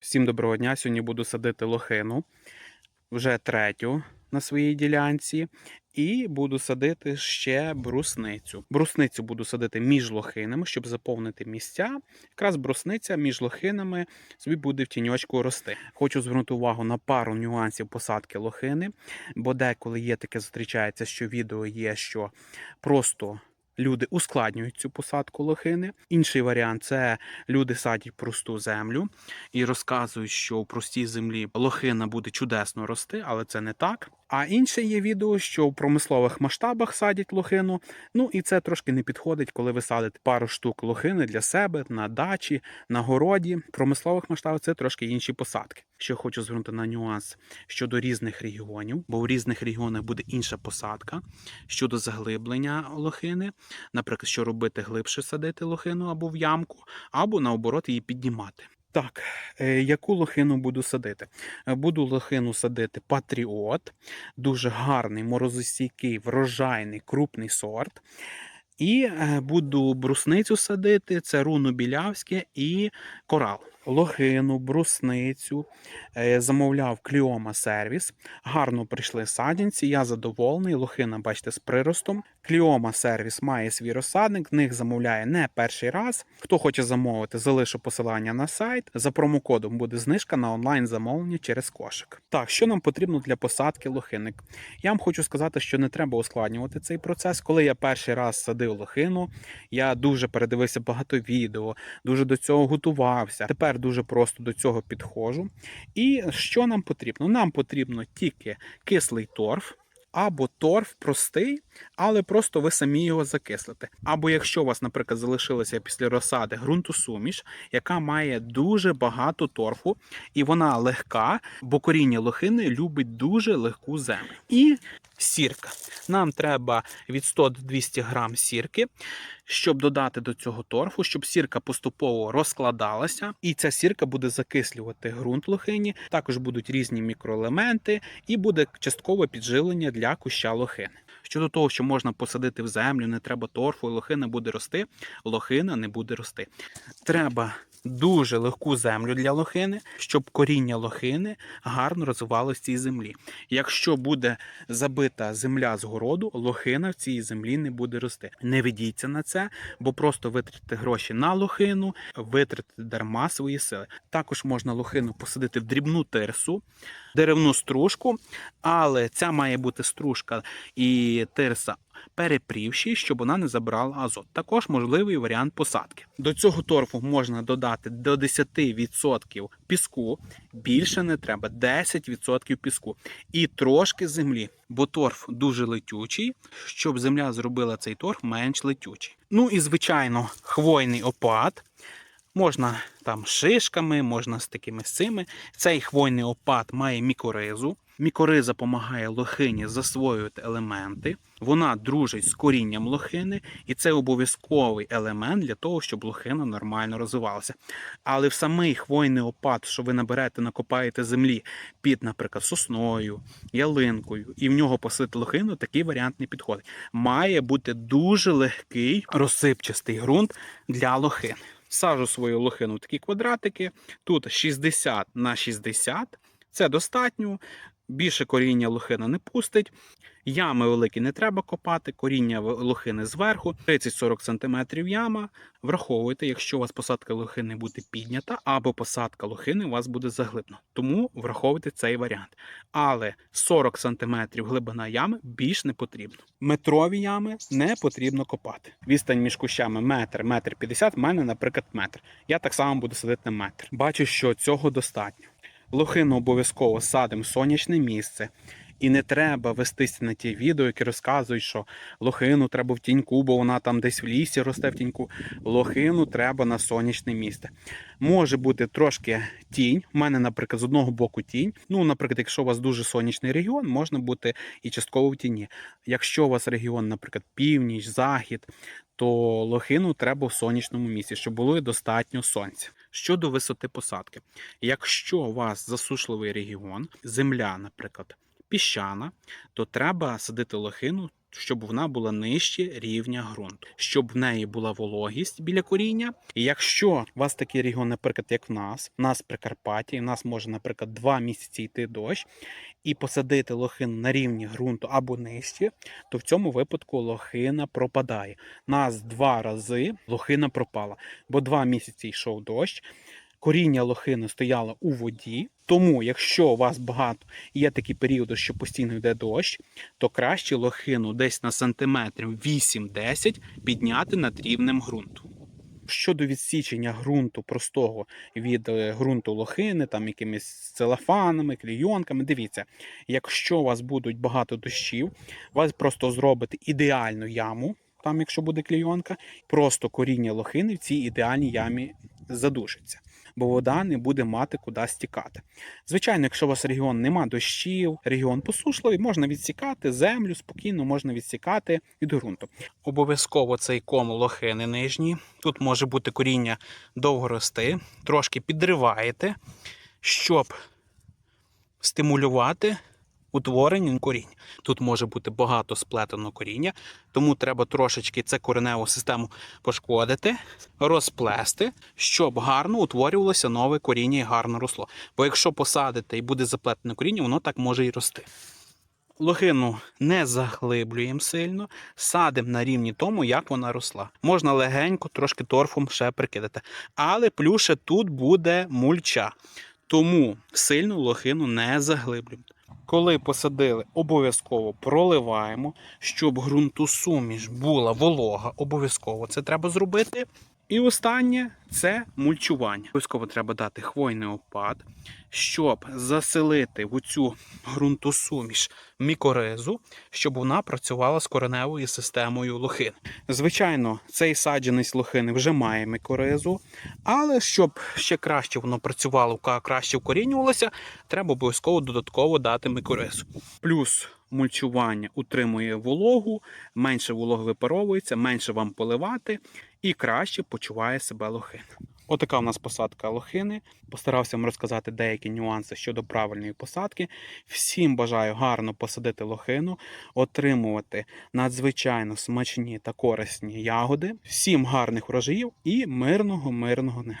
Всім доброго дня. Сьогодні буду садити лохину вже третю на своїй ділянці. І буду садити ще брусницю. Брусницю буду садити між лохинами, щоб заповнити місця. Якраз брусниця між лохинами собі буде в тіньочку рости. Хочу звернути увагу на пару нюансів посадки лохини, бо деколи є таке зустрічається, що відео є, що просто люди ускладнюють цю посадку лохини. Інший варіант це люди садять просту землю і розказують, що в простій землі лохина буде чудесно рости, але це не так. А інше є відео, що в промислових масштабах садять лохину. Ну і це трошки не підходить, коли ви садите пару штук лохини для себе на дачі, на городі. В промислових масштабах це трошки інші посадки. Що хочу звернути на нюанс щодо різних регіонів, бо в різних регіонах буде інша посадка щодо заглиблення лохини. Наприклад, що робити глибше садити лохину або в ямку, або наоборот її піднімати. Так, е, яку лохину буду садити? Е, Буду лохину садити Патріот, дуже гарний, морозостійкий, врожайний, крупний сорт. І е, буду брусницю садити, це руно білявське і корал. Лохину, брусницю е, замовляв Кліома сервіс. Гарно прийшли садянці. Я задоволений. Лохина, бачите, з приростом. Кліома сервіс має свій розсадник, них замовляє не перший раз. Хто хоче замовити, залишу посилання на сайт. За промокодом буде знижка на онлайн замовлення через кошик. Так, що нам потрібно для посадки лохинник? Я вам хочу сказати, що не треба ускладнювати цей процес. Коли я перший раз садив лохину, я дуже передивився багато відео, дуже до цього готувався. Тепер дуже просто до цього підходжу. І що нам потрібно? Нам потрібно тільки кислий торф. Або торф простий, але просто ви самі його закислите. Або якщо у вас, наприклад, залишилася після розсади ґрунтосуміш, яка має дуже багато торфу, і вона легка, бо коріння лохини любить дуже легку землю. І сірка. Нам треба від 100 до 200 грам сірки, щоб додати до цього торфу, щоб сірка поступово розкладалася, і ця сірка буде закислювати ґрунт лохині. Також будуть різні мікроелементи, і буде часткове підживлення для куща лохини. Щодо того, що можна посадити в землю, не треба торфу, і лохина буде рости, лохина не буде рости. Треба дуже легку землю для лохини, щоб коріння лохини гарно розвивалося в цій землі. Якщо буде забита земля з городу, лохина в цій землі не буде рости. Не ведіться на це, бо просто витратите гроші на лохину, витратите дарма свої сили. Також можна лохину посадити в дрібну тирсу, деревну стружку, але ця має бути стружка і тирса перепрівші, щоб вона не забрала азот. Також можливий варіант посадки. До цього торфу можна додати до 10% піску, більше не треба 10% піску і трошки землі, бо торф дуже летючий, щоб земля зробила цей торф менш летючий. Ну і звичайно, хвойний опад. Можна там шишками, можна з такими з цими. Цей хвойний опад має мікоризу. Мікориза допомагає лохині засвоювати елементи. Вона дружить з корінням лохини, і це обов'язковий елемент для того, щоб лохина нормально розвивалася. Але в самий хвойний опад, що ви наберете, накопаєте землі під, наприклад, сосною, ялинкою, і в нього посадити лохину, такий варіант не підходить. Має бути дуже легкий розсипчастий ґрунт для лохини. Сажу свою лохину в такі квадратики. Тут 60 на 60. Це достатньо. Більше коріння лохина не пустить. Ями великі не треба копати, коріння лохини зверху, 30-40 см яма. Враховуйте, якщо у вас посадка лохини буде піднята, або посадка лохини у вас буде заглибна. Тому враховуйте цей варіант. Але 40 см глибина ями більш не потрібно. Метрові ями не потрібно копати. Відстань між кущами метр, метр 50, в мене, наприклад, метр. Я так само буду садити на метр. Бачу, що цього достатньо. Лохину обов'язково садимо в сонячне місце. І не треба вестися на ті відео, які розказують, що лохину треба в тіньку, бо вона там десь в лісі росте в тіньку. Лохину треба на сонячне місце. Може бути трошки тінь. У мене, наприклад, з одного боку тінь. Ну, наприклад, якщо у вас дуже сонячний регіон, можна бути і частково в тіні. Якщо у вас регіон, наприклад, північ, захід, то лохину треба в сонячному місці, щоб було достатньо сонця. Щодо висоти посадки, якщо у вас засушливий регіон, земля, наприклад, піщана, то треба садити лохину, щоб вона була нижче рівня ґрунту, щоб в неї була вологість біля коріння. І якщо у вас такий регіон, наприклад, як в нас, в нас Прикарпатті, в нас може, наприклад, два місяці йти дощ, і посадити лохину на рівні ґрунту або нижче, то в цьому випадку лохина пропадає. Нас два рази лохина пропала, бо два місяці йшов дощ. Коріння лохини стояло у воді, тому якщо у вас багато є такі періоди, що постійно йде дощ, то краще лохину десь на сантиметрів 8-10 підняти над рівнем ґрунту. Щодо відсічення ґрунту простого від е, ґрунту лохини, там якимись целофанами, клійонками, дивіться, якщо у вас будуть багато дощів, ви просто зробите ідеальну яму, там, якщо буде клійонка, просто коріння лохини в цій ідеальній ямі задушиться бо вода не буде мати куди стікати. Звичайно, якщо у вас регіон нема дощів, регіон посушливий, можна відсікати землю, спокійно можна відсікати від ґрунту. Обов'язково цей ком лохини нижні. Тут може бути коріння довго рости, трошки підриваєте, щоб стимулювати утворення коріння. Тут може бути багато сплетеного коріння, тому треба трошечки це кореневу систему пошкодити, розплести, щоб гарно утворювалося нове коріння і гарно росло. Бо якщо посадите і буде заплетене коріння, воно так може і рости. Лохину не заглиблюємо сильно, садимо на рівні тому, як вона росла. Можна легенько, трошки торфом ще прикидати. Але плюше тут буде мульча. Тому сильно лохину не заглиблюємо. Коли посадили, обов'язково проливаємо, щоб ґрунтосуміш була волога. Обов'язково це треба зробити. І останнє це мульчування. Обов'язково треба дати хвойний опад, щоб заселити в цю ґрунтосуміш мікоризу, щоб вона працювала з кореневою системою лохини. Звичайно, цей саджанець лохини вже має мікоризу, але щоб ще краще воно працювало, краще вкорінювалося, треба обов'язково додатково дати мікоризу. Плюс мульчування утримує вологу, менше вологи випаровується, менше вам поливати і краще почуває себе лохина. Отака у нас посадка лохини. Постарався вам розказати деякі нюанси щодо правильної посадки. Всім бажаю гарно посадити лохину, отримувати надзвичайно смачні та корисні ягоди. Всім гарних урожаїв і мирного, мирного неба.